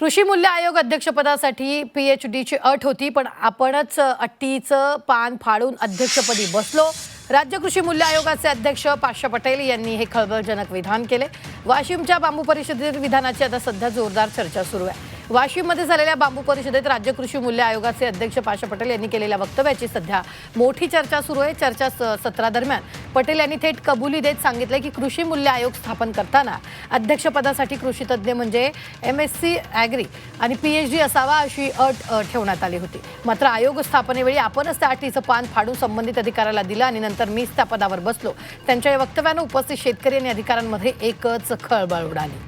कृषी मूल्य आयोग अध्यक्षपदासाठी पी एच डीची अट होती पण आपणच अट्टीचं पान फाडून अध्यक्षपदी बसलो. राज्य कृषी मूल्य आयोगाचे अध्यक्ष पाशा पटेल यांनी हे खळबळजनक विधान केले. वाशिमच्या बांबू परिषदेतील विधानाची आता सध्या जोरदार चर्चा सुरू आहे. वाशिममध्ये झालेल्या बांबू परिषदेत राज्य कृषी मूल्य आयोगाचे अध्यक्ष पाशा पटेल यांनी केलेल्या वक्तव्याची सध्या मोठी चर्चा सुरू आहे. चर्चा स- सत्रादरम्यान पटेल यांनी थेट कबुली देत सांगितलं की कृषी मूल्य आयोग स्थापन करताना अध्यक्षपदासाठी कृषी तज्ज्ञ म्हणजे एम एस सी ॲग्री आणि पी एच डी असावा अशी अट ठेवण्यात आली होती. मात्र आयोग स्थापनेवेळी आपणच त्या अटीचं पान फाडून संबंधित अधिकाऱ्याला दिलं आणि नंतर मीच त्या पदावर बसलो. त्यांच्या या वक्तव्यानं उपस्थित शेतकरी आणि अधिकाऱ्यांमध्ये एकच खळबळ उडाली.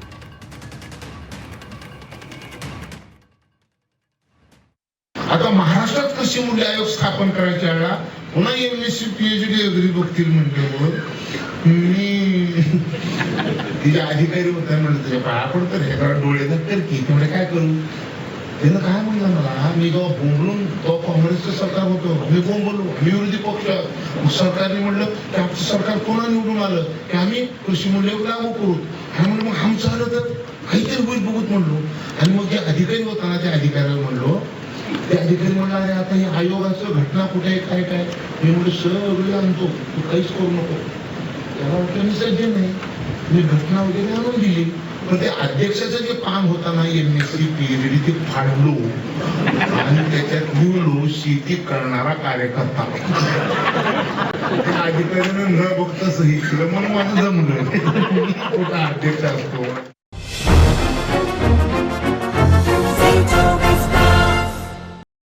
आता महाराष्ट्रात कृषी मूल्य आयोग स्थापन करायच्या वेळेला पुन्हा एम एस सी पीएचडी वगैरे बघतील म्हटल्यामुळं मी तिचे अधिकारी होता म्हणलं तुझ्या पाया पडतं हे करा डोळे धक्कर की तेवढे काय करू? त्यानं काय म्हणलं मला मी जेव्हा बोंबलून तो काँग्रेसचं सरकार होतं मी बोंबलो मी विरोधी पक्ष. सरकारने म्हणलं की आमचं सरकार कोणा निवडून आलं? की आम्ही कृषी मूल्य लागू करू? आणि म्हणलं मग आमचं आलं तर? काहीतरी होईल बघूत म्हणलो. आणि मग जे अधिकारी होता ना त्या अधिकाऱ्याला म्हणलो ते अधिकारी अरे आता हे आयोगाचं घटना कुठे आहे काय काय? मी म्हणलं सगळं आणतो. तू काहीच करू नको. त्याला वाटलं मी सज्ज नाही मी घटना वगैरे आणून दिली. पण ते अध्यक्षाचं जे पान होता ना एम एस सी पीएचडी ते फाडलो. आणि त्याच्यात निवडलो शेती करणारा कार्यकर्ता. त्या अधिकाऱ्यानं न बघता सही केलं म्हणून माझं जमलं. कुठं अध्यक्ष असतो?